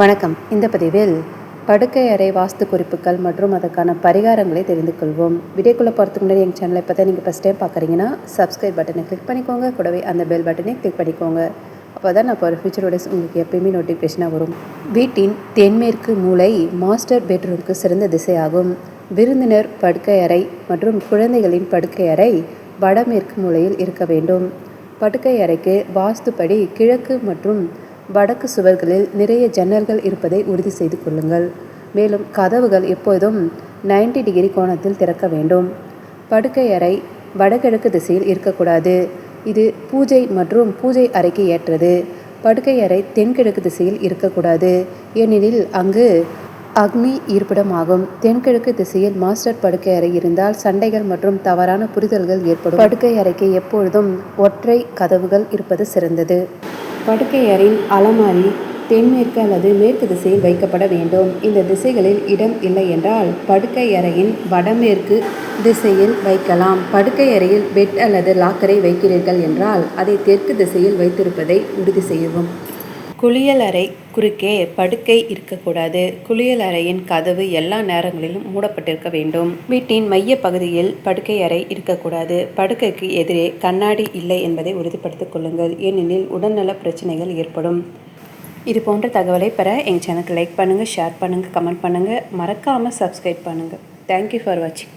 வணக்கம். இந்த பதிவில் படுக்கை அறை வாஸ்து குறிப்புகள் மற்றும் அதற்கான பரிகாரங்களை தெரிந்து கொள்வோம். வீடியோக்குள்ளே போகிறதுக்கு முன்னாடி எங்கள் சேனலை பார்த்தா நீங்கள் ஃபஸ்ட் டைம் பார்க்குறீங்கன்னா சப்ஸ்கிரைப் பட்டனை கிளிக் பண்ணிக்கோங்க. கூடவே அந்த பெல் பட்டனை கிளிக் பண்ணிக்கோங்க. அப்போ தான் நான் ஒரு ஃபியூச்சர் வீடியோஸ் உங்களுக்கு எப்பயுமே நோட்டிஃபிகேஷனாக வரும். வீட்டின் தென்மேற்கு மூலை மாஸ்டர் பெட்ரூமுக்கு சிறந்த திசையாகும். விருந்தினர் படுக்கை அறை மற்றும் குழந்தைகளின் படுக்கை அறை வடமேற்கு மூலையில் இருக்க வேண்டும். படுக்கை அறைக்கு வாஸ்துப்படி கிழக்கு மற்றும் வடக்கு சுவர்களில் நிறைய ஜன்னல்கள் இருப்பதை உறுதி செய்து கொள்ளுங்கள். மேலும் கதவுகள் எப்போதும் 90 டிகிரி கோணத்தில் திறக்க வேண்டும். படுக்கை அறை வடகிழக்கு திசையில் இருக்கக்கூடாது. இது பூஜை மற்றும் பூஜை அறைக்கு ஏற்றது. படுக்கை அறை தென்கிழக்கு திசையில் இருக்கக்கூடாது. ஏனெனில் அங்கு அக்னி இருப்பிடமாகும். தென்கிழக்கு திசையில் மாஸ்டர் படுக்கை அறை இருந்தால் சண்டைகள் மற்றும் தவறான புரிதல்கள் ஏற்படும். படுக்கை அறைக்கு எப்பொழுதும் ஒற்றை கதவுகள் இருப்பது சிறந்தது. படுக்கை அறையின் அலமாரி தென்மேற்கு அல்லது மேற்கு திசையில் வைக்கப்பட வேண்டும். இந்த திசைகளில் இடம் இல்லை என்றால் படுக்கை அறையின் வடமேற்கு திசையில் வைக்கலாம். படுக்கை அறையில் பெட் அல்லது லாக்கரை வைக்கிறீர்கள் என்றால் அதை தெற்கு திசையில் வைத்திருப்பதை உறுதி செய்யவும். குளியலறை குறுக்கே படுக்கை இருக்கக்கூடாது. குளியலறையின் கதவு எல்லா நேரங்களிலும் மூடப்பட்டிருக்க வேண்டும். வீட்டின் மைய பகுதியில் படுக்கை அறை இருக்கக்கூடாது. படுக்கைக்கு எதிரே கண்ணாடி இல்லை என்பதை உறுதிப்படுத்திக் கொள்ளுங்கள். ஏனெனில் உடல்நல பிரச்சனைகள் ஏற்படும். இது போன்ற தகவலை பெற எங்கள் சேனலுக்கு லைக் பண்ணுங்கள் ஷேர் பண்ணுங்கள் கமெண்ட் பண்ணுங்கள் மறக்காமல் சப்ஸ்கிரைப் பண்ணுங்கள் தேங்க்யூ ஃபார் வாட்சிங்